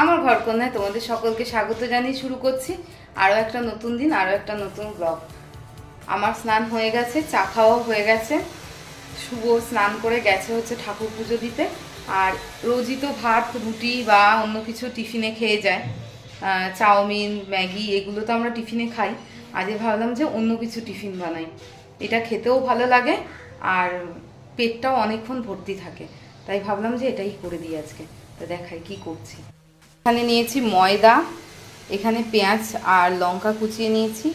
আমার ঘর কন্যায় তোমাদের সকলকে স্বাগত জানিয়ে শুরু করছি। আরও একটা নতুন দিন, আরও একটা নতুন ব্লগ আমার স্নান হয়ে গেছে, চা খাওয়াও হয়ে গেছে। শুভ স্নান করে গেছে হচ্ছে ঠাকুর পুজো দিতে। আর রোজই তো ভাত, রুটি বা অন্য কিছু টিফিনে খেয়ে যায়। চাউমিন, ম্যাগি, এগুলো তো আমরা টিফিনে খাই। আজকে ভাবলাম যে অন্য কিছু টিফিন বানাই। এটা খেতেও ভালো লাগে, আর পেটটাও অনেকক্ষণ ভর্তি থাকে। তাই ভাবলাম যে এটাই করে দিই আজকে। তো দেখাই কি করছি। এখানে নিয়েছি ময়দা, এখানে পেঁয়াজ আর লঙ্কা কুচিয়ে নিয়েছি,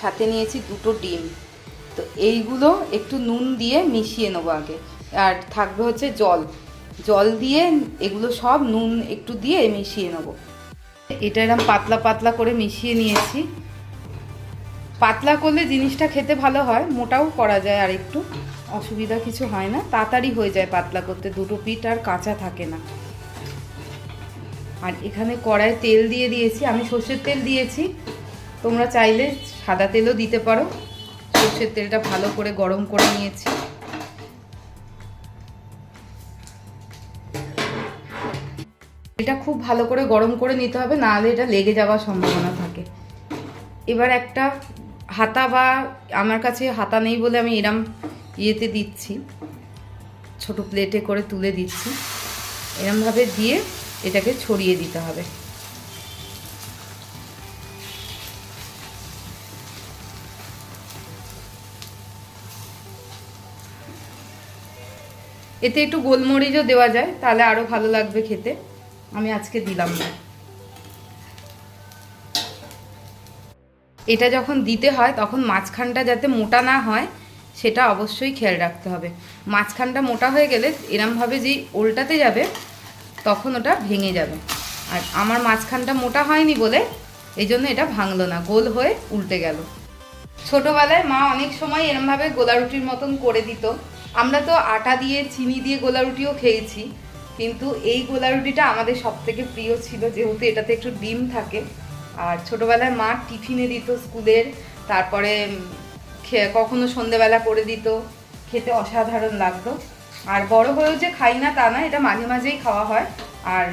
সাথে নিয়েছি দুটো ডিম। তো এইগুলো একটু নুন দিয়ে মিশিয়ে নেব আগে। আর থাকবে হচ্ছে জল। জল দিয়ে এগুলো সব নুন একটু দিয়ে মিশিয়ে নেব। এটা এরকম পাতলা পাতলা করে মিশিয়ে নিয়েছি। পাতলা করলে জিনিসটা খেতে ভালো হয়, মোটাও করা যায় আর একটু অসুবিধা কিছু হয় না, তাড়াতাড়ি হয়ে যায় পাতলা করতে। দুটো পিঠ আর কাঁচা থাকে না। আর এখানে কড়ায় তেল দিয়ে দিয়েছি, আমি সর্ষের তেল দিয়েছি। তোমরা চাইলে সাদা তেলও দিতে পারো। সর্ষের তেলটা ভালো করে গরম করে নিয়েছি। এটা খুব ভালো করে গরম করে নিতে হবে, নাহলে এটা লেগে যাওয়ার সম্ভাবনা থাকে। এবার একটা হাতা বা আমার কাছে হাতা নেই বলে আমি এরম ইয়েতে দিচ্ছি, ছোট প্লেটে করে তুলে দিচ্ছি। এরমভাবে দিয়ে এটাকে ছড়িয়ে দিতে হবে। এতে একটু গোলমরিচও দেওয়া যায়, তাহলে আরও ভালো লাগবে খেতে। আমি আজকে দিলাম না। এটা যখন দিতে হয়, তখন মাঝখানটা যাতে মোটা না হয়, সেটা অবশ্যই খেয়াল রাখতে হবে। মাঝখানটা মোটা হয়ে গেলে এরমভাবে যেই উল্টাতে যাবে তখন ওটা ভেঙে যাবে। আর আমার মাঝখানটা মোটা হয়নি বলে এই জন্য এটা ভাঙলো না, গোল হয়ে উল্টে গেল। ছোটোবেলায় মা অনেক সময় এরমভাবে গোলা রুটির মতন করে দিত। আমরা তো আটা দিয়ে, চিনি দিয়ে গোলা রুটিও খেয়েছি, কিন্তু এই গোলা রুটিটা আমাদের সব থেকে প্রিয় ছিল যেহেতু এটাতে একটু ডিম থাকে। আর ছোটোবেলায় মা টিফিনে দিত স্কুলের, তারপরে কখনো সন্ধেবেলা করে দিত, খেতে অসাধারণ লাগতো। আর বড় হয়েও যে খাই না তা না এটা মাঝে মাঝেই খাওয়া হয়। আর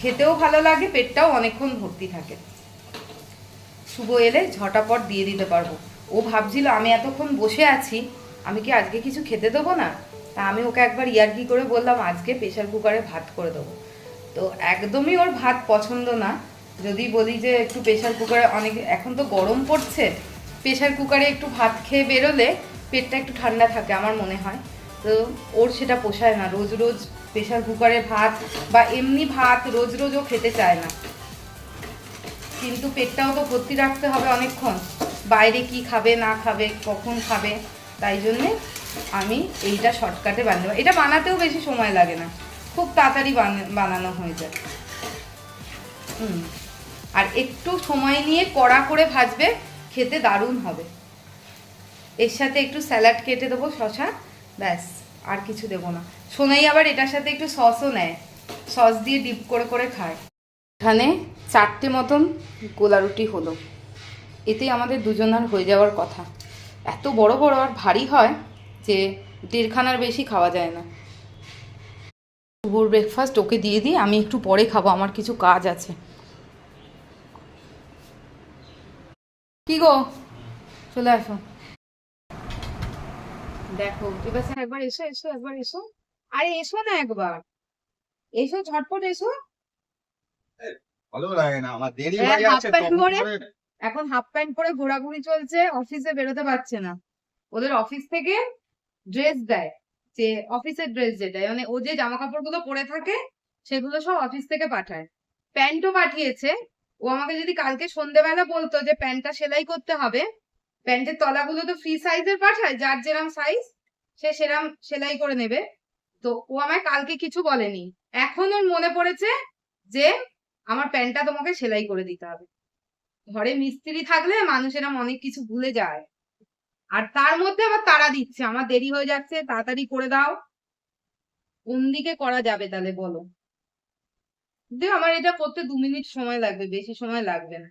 খেতেও ভালো লাগে, পেটটাও অনেকক্ষণ ভর্তি থাকে। শুভ এলে ঝটাপট দিয়ে দিতে পারব। ও ভাবছিল, আমি এতক্ষণ বসে আছি, আমি কি আজকে কিছু খেতে দেবো না? তা আমি ওকে একবার ইয়ার্কি করে বললাম, আজকে প্রেশার কুকারে ভাত করে দেবো। তো একদমই ওর ভাত পছন্দ না। যদি বলি যে একটু প্রেশার কুকারে অনেক, এখন তো গরম পড়ছে, প্রেশার কুকারে একটু ভাত খেয়ে বেরোলে পেটটা একটু ঠান্ডা থাকে, আমার মনে হয়। তো ওর সেটা পোষায় না। রোজ রোজ প্রেশার কুকারে ভাত বা এমনি ভাত রোজ রোজ ও খেতে চায় না। কিন্তু পেটটাও তো ভর্তি রাখতে হবে অনেকক্ষণ। বাইরে কি খাবে, না খাবে, কখন খাবে, তাই জন্যে আমি এইটা শর্টকাটে বানাবো এটা বানাতেও বেশি সময় লাগে না। খুব তাড়াতাড়ি বানা- বানানো হয়ে যায়। হুম। আর একটু সময় নিয়ে কড়া করে ভাজবে, খেতে দারুণ হবে। এর সাথে একটু স্যালাড কেটে দেবো শশা। ব্যাস, আর কিছু দেবো না। সোনাই আবার এটার সাথে একটু সসও নেয়। সস দিয়ে ডিপ করে করে খায়। এখানে চারটে মতন গোলা রুটি হলো। এতেই আমাদের দুজনার হয়ে যাওয়ার কথা। এত বড় বড় আর ভারী হয় যে দেড়খানার বেশি খাওয়া যায় না। শুভর ব্রেকফাস্ট ওকে দিয়ে দিই, আমি একটু পরে খাব, আমার কিছু কাজ আছে। কি গো? চলে আসো। দেখো এবার একবার এসো এসো একবার এসো। আরে এসো না একবার। এসো ঝটপট এসো। ভালো লাগে না আমার দেরি হ্যাঁ, যাচ্ছে এখন হাফ প্যান্ট পরে ঘোরাঘুরি চলছে অফিসে বেরোতে পারছে না। ওদের অফিস থেকে ড্রেস দেয় যে অফিসের ড্রেস যেটা মানে ও যে জামা কাপড়গুলো পরে থাকে সেগুলো সব অফিস থেকে পাঠায়। প্যান্টও পাঠিয়েছে। ও আমাকে যদি কালকে সন্ধ্যেবেলা বলতো যে প্যান্টটা সেলাই করতে হবে প্যান্টের তলাগুলো তো ফ্রি সাইজের পাঠায়, যার যেরাম সাইজ সে সেরাম সেলাই করে নেবে। তো ও আমায় কালকে কিছু বলেনি। এখন ওর মনে পড়েছে যে আমার প্যান্টটা তোমাকে সেলাই করে দিতে হবে। ঘরে মিস্ত্রি থাকলে মানুষ এরম অনেক কিছু ভুলে যায়। আর তার মধ্যে আবার তারা দিচ্ছে, আমার দেরি হয়ে যাচ্ছে, তাড়াতাড়ি করে দাও। কোন দিকে করা যাবে তাহলে বলো? আমার এটা করতে দু মিনিট সময় লাগবে, বেশি সময় লাগবে না।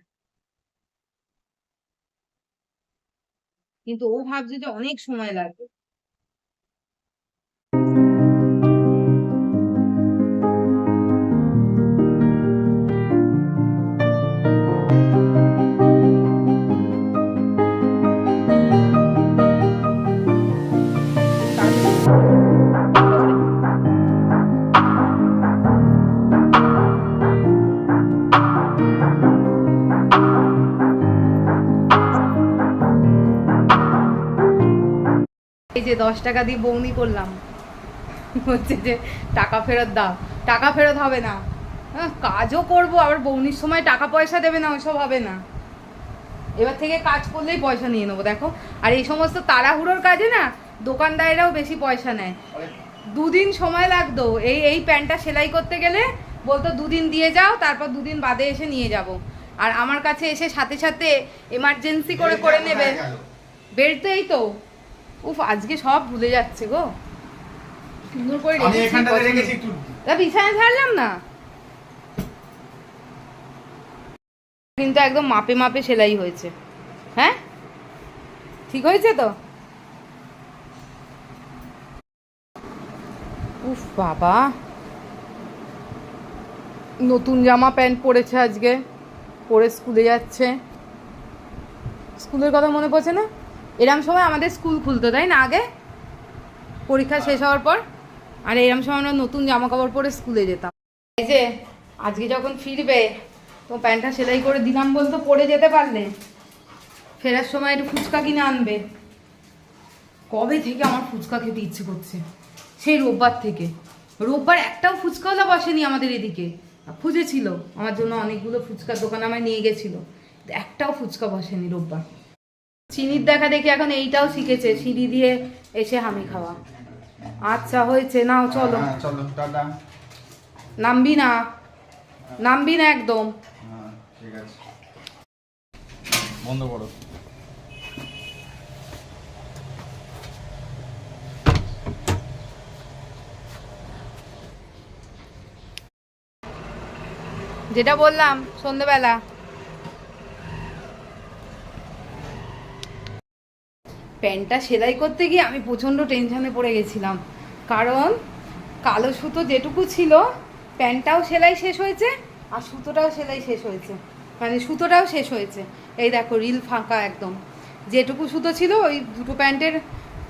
কিন্তু ও ভাবছে যে অনেক সময় লাগবে। যে দশ টাকা দিয়ে বৌনি করলাম। হচ্ছে যে টাকা ফেরত দাও। টাকা ফেরত হবে না। হ্যাঁ, কাজও করব আবার বৌনির সময় টাকা পয়সা দেবে না ওইসব হবে না। এবার থেকে কাজ করলেই পয়সা নিয়ে নেব দেখো। আর এই সমস্ত তাড়াহুড়োর কাজে না দোকানদারেরাও বেশি পয়সা নেয়। দুদিন সময় লাগতো। এই এই প্যান্টটা সেলাই করতে গেলে বলতো দুদিন দিয়ে যাও তারপর দুদিন বাদে এসে নিয়ে যাব। আর আমার কাছে এসে সাথে সাথে এমার্জেন্সি করে করে নেবে। বেল্ট তো এই তো। উফ আজকে সব ভুলে যাচ্ছে গো। সুন্দর করে আমি রেখেছি বিছানায় ছাড়লাম না? কিন্তু একদম মাপে মাপে সেলাই হয়েছে। হ্যাঁ? ঠিক হয়েছে তো? উফ বাবা। নতুন জামা প্যান্ট পরেছে আজকে। পরে স্কুলে যাচ্ছে। স্কুলের কথা মনে পড়ছে না? এরম সময় আমাদের স্কুল খুলতো, তাই না? আগে পরীক্ষা শেষ হওয়ার পর। আর এরম সময় আমরা নতুন জামা কাপড় পরে স্কুলে যেতাম। এই যে, আজকে যখন ফিরবে, তো প্যান্টটা সেলাই করে দিলাম বলতো পরে যেতে পারলে। ফেরার সময় একটু ফুচকা কিনে আনবে। কবে থেকে আমার ফুচকা খেতে ইচ্ছে করছে? সেই রোববার থেকে। রোববার একটাও ফুচকাওয়ালা বসেনি আমাদের এদিকে। খুঁজেছিল। আমার জন্য অনেকগুলো ফুচকার দোকান আমায় নিয়ে গেছিল। একটাও ফুচকা বসেনি রোববার। চিনির দেখা দেখি এখন এইটাও শিখেছে সিঁড়ি দিয়ে এসে হামি খাওয়া। আচ্ছা হয়েছে নাও চলো। হ্যাঁ, চলো নামবি না নামবি না একদম। হ্যাঁ ঠিক আছে। বন্ধ করো। যেটা বললাম সন্ধেবেলা। প্যান্টটা সেলাই করতে গিয়ে আমি প্রচণ্ড টেনশানে পড়ে গেছিলাম। কারণ কালো সুতো যেটুকু ছিল, প্যান্টটাও সেলাই শেষ হয়েছে আর সুতোটাও সেলাই শেষ হয়েছে। মানে সুতোটাও শেষ হয়েছে। এই দেখো, রিল ফাঁকা একদম। যেটুকু সুতো ছিল, ওই দুটো প্যান্টের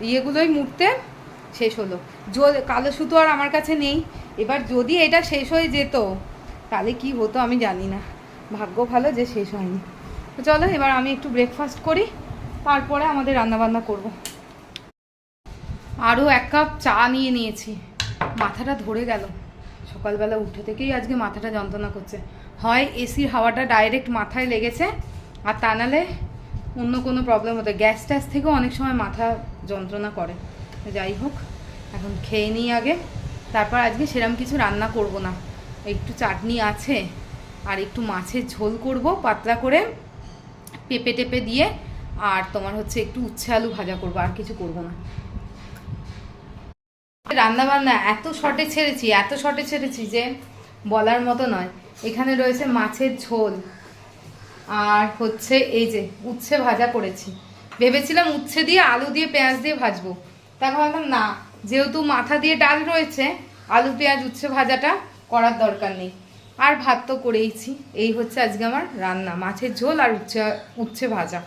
ইয়েগুলোই মুড়তে শেষ হলো। কালো সুতো আর আমার কাছে নেই। এবার যদি এটা শেষ হয়ে যেত, তাহলে কি হতো আমি জানি না। ভাগ্য ভালো যে শেষ হয়নি। তো চলো, এবার আমি একটু ব্রেকফাস্ট করি। তারপরে আমাদের রান্নাবান্না করব। আরও এক কাপ চা নিয়ে নিয়েছি। মাথাটা ধরে গেল। সকালবেলা উঠে থেকেই আজকে মাথাটা যন্ত্রণা করছে। হয় এসির হাওয়াটা ডাইরেক্ট মাথায় লেগেছে, আর তা নাহলে অন্য কোনো প্রবলেম হতো গ্যাস ট্যাস থেকেও অনেক সময় মাথা যন্ত্রণা করে। যাই হোক, এখন খেয়ে নিই আগে। তারপর আজকে সেরম কিছু রান্না করব না। একটু চাটনি আছে, আর একটু মাছের ঝোল করব পাতলা করে, পেঁপে টেপে দিয়ে আর তোমার হচ্ছে একটু উচ্ছে আলু ভাজা করব, আর কিছু করব না। রান্না বান্না এত শর্টে ছেড়েছি, এত শর্টে ছেড়েছি যে বলার মতো নয়। এখানে রয়েছে মাছের ঝোল, আর হচ্ছে এই যে উচ্ছে ভাজা করেছি। ভেবেছিলাম উচ্ছে দিয়ে আলু দিয়ে পেঁয়াজ দিয়ে ভাজবো তারপর ভাবলাম না, যেহেতু মাথা দিয়ে ডাল রয়েছে, আলু পেঁয়াজ উচ্ছে ভাজাটা করার দরকার নেই। আর ভাত তো করেইছি, এই হচ্ছে আজকে আমার রান্না, মাছের ঝোল আর উচ্ছে উচ্ছে ভাজা।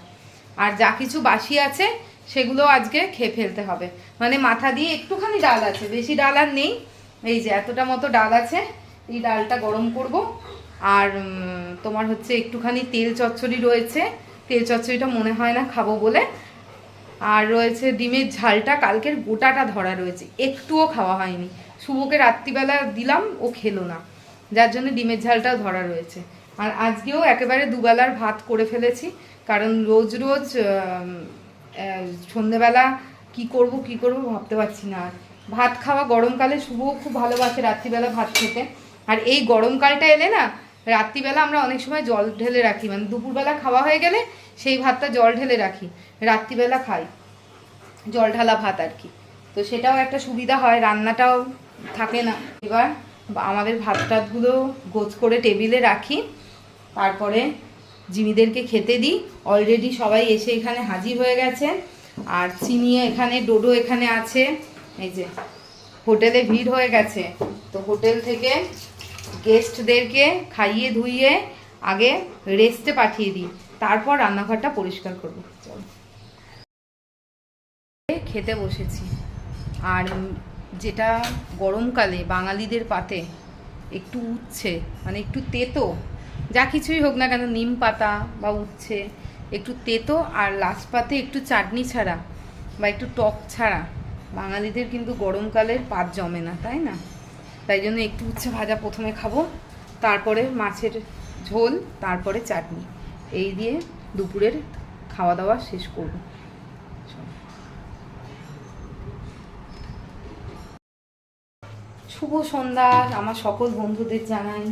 আর যা কিছু বাসি আছে, সেগুলো আজকে খেয়ে ফেলতে হবে। মানে মাথা দিয়ে একটুখানি ডাল আছে, বেশি ডাল আর নেই। এই যে এতটা মতো ডাল আছে, এই ডালটা গরম করব। আর তোমার হচ্ছে একটুখানি তেল চচ্চড়ি রয়েছে। তেল চচ্চড়িটা মনে হয় না খাব বলে। আর রয়েছে ডিমের ঝালটা, কালকের গোটাটা ধরা রয়েছে। একটুও খাওয়া হয়নি। শুভকে রাত্রিবেলা দিলাম, ও খেলো না। যার জন্য ডিমের ঝালটাও ধরা রয়েছে। আর আজকেও একেবারে দুবেলার ভাত করে ফেলেছি। কারণ রোজ রোজ সন্ধেবেলা কি করব কি করব ভাবতে পারছি না। আর ভাত খাওয়া গরমকালে শুভও খুব ভালোবাসে রাত্রিবেলা ভাত খেতে। আর এই গরমকালটা এলে না, রাত্রিবেলা আমরা অনেক সময় জল ঢেলে রাখি। মানে দুপুরবেলা খাওয়া হয়ে গেলে সেই ভাতটা জল ঢেলে রাখি, রাত্রিবেলা খাই। জল ঢালা ভাত আর কি। তো সেটাও একটা সুবিধা হয়, রান্নাটাও থাকে না। এবার আমাদের ভাত টাতগুলো গোছ করে টেবিলে রাখি। তারপরে জিমিদেরকে খেতে দিই। অলরেডি সবাই এসে এখানে হাজির হয়ে গেছে। আর চিনি এখানে, ডোডো এখানে আছে। এই যে, হোটেলে ভিড় হয়ে গেছে। তো হোটেল থেকে গেস্টদেরকে খাইয়ে ধুইয়ে আগে রেস্টে পাঠিয়ে দিই। তারপর রান্নাঘরটা পরিষ্কার করব। খেতে বসেছি। আর যেটা গরমকালে বাঙালিদের পাতে একটু উচ্ছে মানে একটু তেতো যা কিছুই হোক না কেন, নিম পাতা বা উচ্ছে, একটু তেতো আর লাস্ট পাতে একটু চাটনি ছাড়া বা একটু টক ছাড়া। বাঙালিদের কিন্তু গরমকালের পাত জমে না, তাই না? তাই জন্য একটু উচ্ছে ভাজা প্রথমে খাব, তারপরে মাছের ঝোল, তারপরে চাটনি। এই দিয়ে দুপুরের খাওয়া দাওয়া শেষ করব। শুভ সন্ধ্যা, আমার সকল বন্ধুদের জানাই।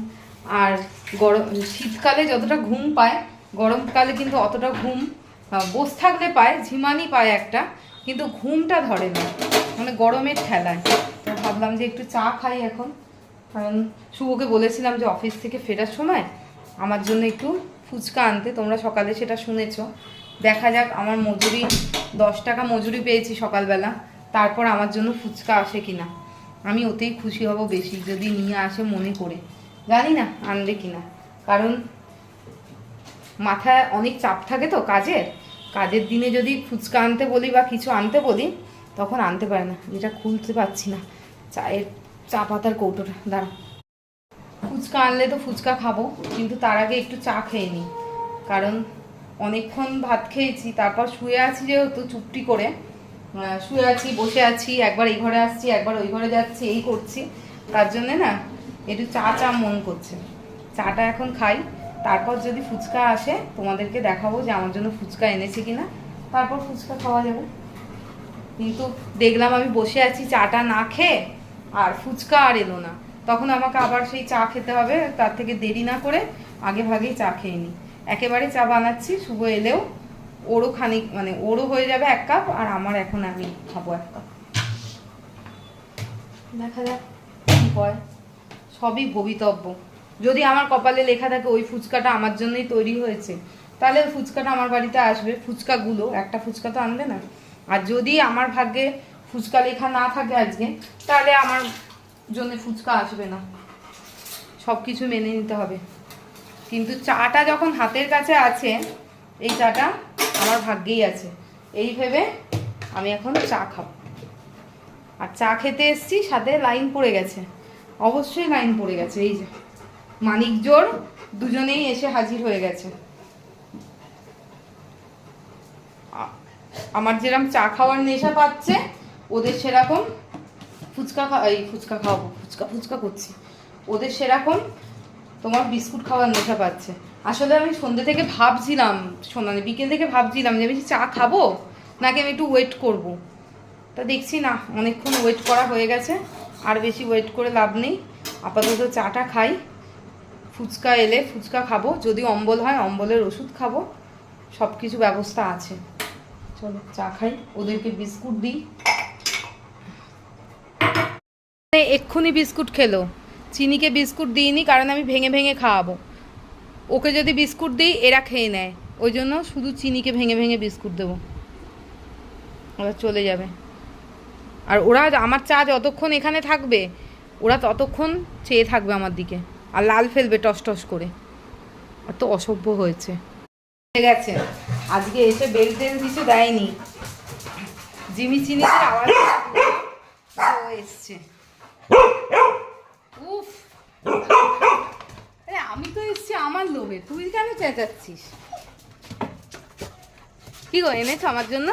আর গরম, শীতকালে যতটা ঘুম পায়, গরমকালে কিন্তু অতটা ঘুম বস থাকলে পায়, ঝিমানি পায় একটা, কিন্তু ঘুমটা ধরে না মানে গরমের ঠেলায়। তো ভাবলাম যে একটু চা খাই এখন, কারণ শুভকে বলেছিলাম যে অফিস থেকে ফেরার সময় আমার জন্য একটু ফুচকা আনতে, তোমরা সকালে সেটা শুনেছো। দেখা যাক, আমার মজুরি, দশ টাকা মজুরি পেয়েছি সকালবেলা, তারপর আমার জন্য ফুচকা আসে কিনা। আমি ওতেই খুশি হব বেশি, যদি নিয়ে আসে মনে করে। জানি না, আনবে কিনা। কারণ মাথায় অনেক চাপ থাকে তো কাজের। কাজের দিনে যদি ফুচকা আনতে বলি বা কিছু আনতে বলি, তখন আনতে পারে না। যেটা খুলতে পারছি না। চায়ের চা পাতার কৌটোটা, দাঁড়া। ফুচকা আনলে তো ফুচকা খাব, কিন্তু তার আগে একটু চা খেয়ে নিই। কারণ অনেকক্ষণ ভাত খেয়েছি, তারপর শুয়ে আছি যেহেতু চুপটি করে। শুয়ে আছি, বসে আছি, একবার এই ঘরে আসছি, একবার ওই ঘরে যাচ্ছি, এই করছি। তার জন্যে না একটু চা চা মন করছে। চাটা এখন খাই তারপর যদি ফুচকা আসে তোমাদেরকে দেখাবো যে আমার জন্য ফুচকা এনেছে কিনা। তারপর ফুচকা খাওয়া যাবে। কিন্তু দেখলাম আমি বসে আছি চাটা না খেয়ে আর ফুচকা আর এলো না। তখন আমাকে আবার সেই চা খেতে হবে তার থেকে দেরি না করে আগে ভাগেই চা খেয়ে নিই। একেবারে চা বানাচ্ছি শুভ এলেও ওরও খানিক মানে ওরও হয়ে যাবে এক কাপ আর আমার এখন আমি খাব এক কাপ। দেখা যাক। কি হয়? সবই ভবিতব্য। যদি আমার কপালে লেখা থাকে ওই ফুচকাটা আমার জন্যই তৈরি হয়েছে, তাহলে ওই ফুচকাটা আমার বাড়িতে আসবে, ফুচকাগুলো, একটা ফুচকা তো আনবে না। আর যদি আমার ভাগ্যে ফুচকা লেখা না থাকে আজকে, তাহলে আমার জন্য ফুচকা আসবে না। সব কিছু মেনে নিতে হবে। কিন্তু চাটা যখন হাতের কাছে আছে, এই চাটা আমার ভাগ্যেই আছে। এই ভেবে আমি এখন চা খাব। আর চা খেতে এসছি, সাথে লাইন পড়ে গেছে। অবশ্যই লাইন পড়ে গেছে, এই যে। মানিক জোর, দুজনেই এসে হাজির হয়ে গেছে। আমার যেরকম চা খাওয়ার নেশা পাচ্ছে, ওদের সেরকম ফুচকা এই ফুচকা খাওয়াবো, ফুচকা ফুচকা করছি। ওদের সেরকম তোমার বিস্কুট খাওয়ার নেশা পাচ্ছে। আসলে আমি সন্ধ্যে থেকে ভাবছিলাম সোনালি বিকেল থেকে ভাবছিলাম যে আমি চা খাব? নাকি আমি একটু ওয়েট করব। তা দেখছি না, অনেকক্ষণ ওয়েট করা হয়ে গেছে। আর বেশি ওয়েট করে লাভ নেই। আপাতত চাটা খাই। ফুচকা এলে ফুচকা খাব। যদি অম্বল হয়, অম্বলের ওষুধ খাব। সব কিছু ব্যবস্থা আছে। চলো, চা খাই। ওদেরকে বিস্কুট দিই। মানে এক্ষুনি বিস্কুট খেলো। চিনিকে বিস্কুট দিইনি, কারণ আমি ভেঙে ভেঙে খাওয়াবো। ওকে যদি বিস্কুট দিই, এরা খেয়ে নেয়। ওই জন্য শুধু চিনিকে ভেঙে ভেঙে বিস্কুট দেবো। ওরা চলে যাবে। আর ওরা আমার চা যতক্ষণ এখানে থাকবে, ওরা ততক্ষণ চেয়ে থাকবে আমার দিকে। আর লাল ফেলবে টস টস করে। আর তো অসভ্য হয়েছে। হয়ে গেছে। আজকে এসে বেল টেল কিছু দেয়নি। জিমি চিনিদের আওয়াজ এসছে। উফ। আমি তো এসছি আমার লোভে। তুই কেন চেঁচাচ্ছিস? কি গো, এনেছো আমার জন্য?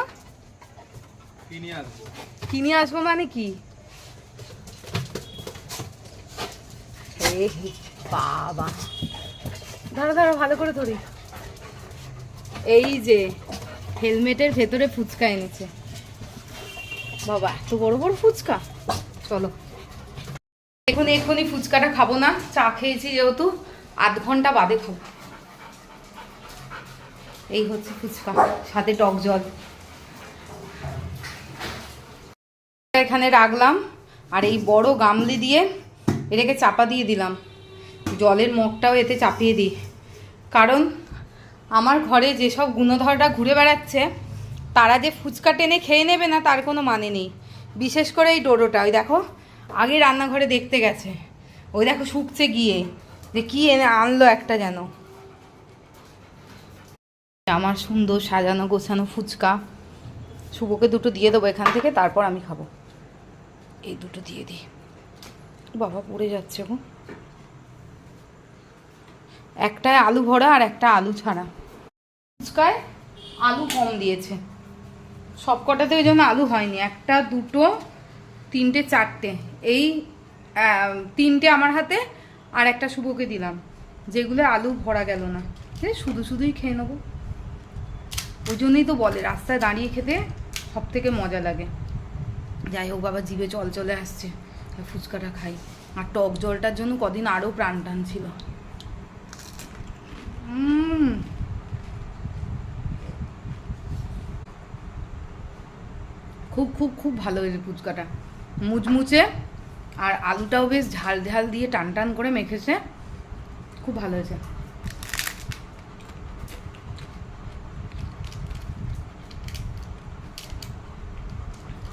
কিনে আসব। মানে কি? বাবা। ধরো ধরো, ভালো করে ধরি। এই যে, হেলমেটের ভেতরে ফুচকা এনেছে। বাবা, এত বড় বড় ফুচকা? চলো। এখন এক্ষুনি ফুচকাটা খাব না। চা খেয়েছি যেহেতু, আধ ঘণ্টা বাদে খাব। এই হচ্ছে ফুচকা, সাথে টক জল। এখানে রাখলাম আর এই বড় গামলি দিয়ে এটাকে চাপা দিয়ে দিলাম। জলের মগটাও এতে চাপিয়ে দিই। কারণ আমার ঘরে যেসব গুণধররা ঘুরে বেড়াচ্ছে, তারা যে ফুচকা টেনে খেয়ে নেবে না, তার কোনো মানে নেই। বিশেষ করে এই ডোডোটা। ওই দেখো, আগে রান্নাঘরে দেখতে গেছে। ওই দেখো শুকছে গিয়ে। যে কি এনে আনলো একটা যেন। আমার সুন্দর সাজানো গোছানো ফুচকা। শুভকে দুটো দিয়ে দেবো এখান থেকে, তারপর আমি খাব। এই দুটো দিয়ে দিই। বাবা পড়ে যাচ্ছে গো। একটায় আলু ভরা আর একটা আলু ছাড়া। ফুচকায় আলু কম দিয়েছে। সব কটাতে ওই জন্য আলু হয়নি। একটা, দুটো, তিনটে, চারটে। এই তিনটে আমার হাতে আর একটা শুভকে দিলাম। যেগুলো আলু ভরা গেল না। শুধু শুধুই খেয়ে নেব। ওই জন্যই তো বলে, রাস্তায় দাঁড়িয়ে খেতে সব থেকে মজা লাগে। যাই হোক বাবা, জিভে চল চলে আসছে। ফুচকাটা খাই। আর টক জলটার জন্য কদিন আরও প্রাণ টান ছিল। খুব খুব খুব ভালো হয়েছে ফুচকাটা। মুচমুচে আর আলুটাও বেশ ঝাল ঝাল দিয়ে টান টান করে মেখেছে। খুব ভালো হয়েছে।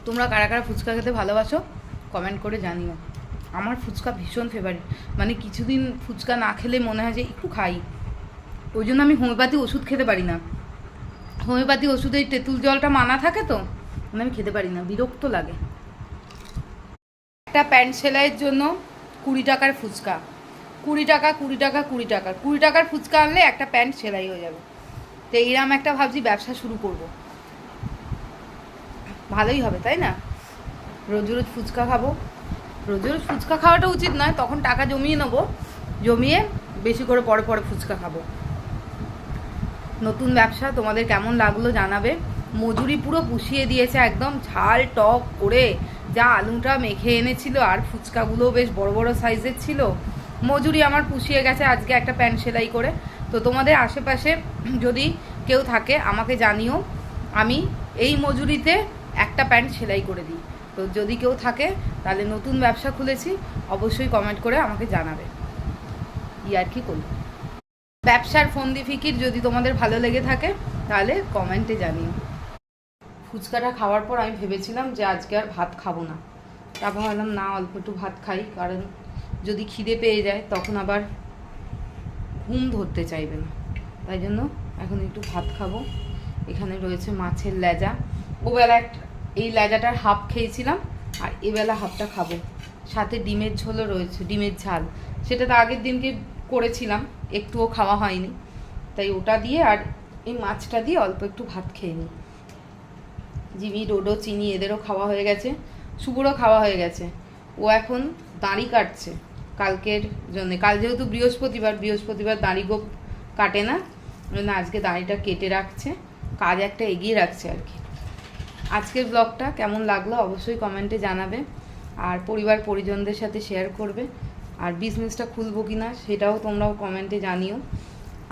তোমরা কারা কারা ফুচকা খেতে ভালোবাসো কমেন্ট করে জানিও। আমার ফুচকা ভীষণ ফেভারিট মানে কিছুদিন ফুচকা না খেলে মনে হয় যে একটু খাই। ওই জন্য আমি হোমিওপ্যাথি ওষুধ খেতে পারি না। হোমিওপ্যাথি ওষুধে তেঁতুল জলটা মানা থাকে তো মানে আমি খেতে পারি না, বিরক্ত লাগে। একটা প্যান্ট সেলাইয়ের জন্য কুড়ি টাকার ফুচকা। কুড়ি টাকা কুড়ি টাকা কুড়ি টাকা। কুড়ি টাকার ফুচকা আনলে একটা প্যান্ট সেলাই হয়ে যাবে। তো এইরকম একটা ভাবছি ব্যবসা শুরু করব। ভালোই হবে, তাই না? রোজ রোজ ফুচকা খাব। রোজ রোজ ফুচকা খাওয়াটা উচিত নয়, তখন টাকা জমিয়ে নেব। জমিয়ে বেশি করে পরে পরে ফুচকা খাব। নতুন ব্যবসা তোমাদের কেমন লাগল জানাবে। মজুরি পুরো পুষিয়ে দিয়েছে একদম, ঝাল টক করে। যা আলুটা মেখে এনেছিল, আর ফুচকাগুলো বেশ বড় বড় সাইজের ছিল। মজুরি আমার পুষিয়ে গেছে আজকে একটা প্যান্ট সেলাই করে। তো তোমাদের আশেপাশে যদি কেউ থাকে, আমাকে জানিও। আমি এই মজুরিতে একটা প্যান্ট সেলাই করে দিই। তো যদি কেউ থাকে, তাহলে নতুন ব্যবসা খুলেছি, অবশ্যই কমেন্ট করে আমাকে জানাবে। ই আর কি করব? ব্যবসার ফন্দি ফিকির যদি তোমাদের ভালো লেগে থাকে, তাহলে কমেন্টে জানিও। ফুচকাটা খাওয়ার পর আমি ভেবেছিলাম যে আজকে আর ভাত খাব না। তারপর ভাবলাম, না, অল্প একটু ভাত খাই, কারণ যদি খিদে পেয়ে যায়, তখন আবার ঘুম ধরতে চাইবে না। তাই জন্য এখন একটু ভাত খাব। এখানে রয়েছে মাছের লেজা। ওবেলা এই লেজাটার হাফ খেয়েছিলাম, আর এবেলা হাফটা খাব। সাথে ডিমের ঝোলও রয়েছে, ডিমের ঝাল। সেটা তো আগের দিনকে করেছিলাম, একটুও খাওয়া হয়নি। তাই ওটা দিয়ে আর এই মাছটা দিয়ে অল্প একটু ভাত খেয়ে নিই। জিমি, ডোডো, চিনি, এদেরও খাওয়া হয়ে গেছে শুভরও খাওয়া হয়ে গেছে। ও এখন দাঁড়ি কাটছে, কালকের জন্য। কাল যেহেতু বৃহস্পতিবার বৃহস্পতিবার দাঁড়ি গোপ কাটে না আজকে দাঁড়িটা কেটে রাখছে। কাজ একটা এগিয়ে রাখছে আর কি। আজকের ব্লগটা কেমন লাগল অবশ্যই কমেন্টে জানাবে। আর পরিবার পরিজনদের সাথে শেয়ার করবে। আর বিজনেসটা খুলবো কি না সেটাও তোমরাও কমেন্টে জানিও।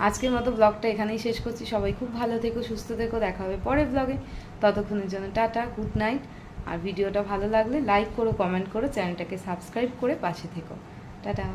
আজকের মতো ব্লগটা এখানেই শেষ করছি। সবাই খুব ভালো থেকো, সুস্থ থেকো। দেখা হবে পরের ব্লগে ততক্ষণের জন্য টাটা গুড নাইট আর ভিডিওটা ভালো লাগলে লাইক করো কমেন্ট করো চ্যানেলটাকে সাবস্ক্রাইব করে পাশে থেকো। টাটা।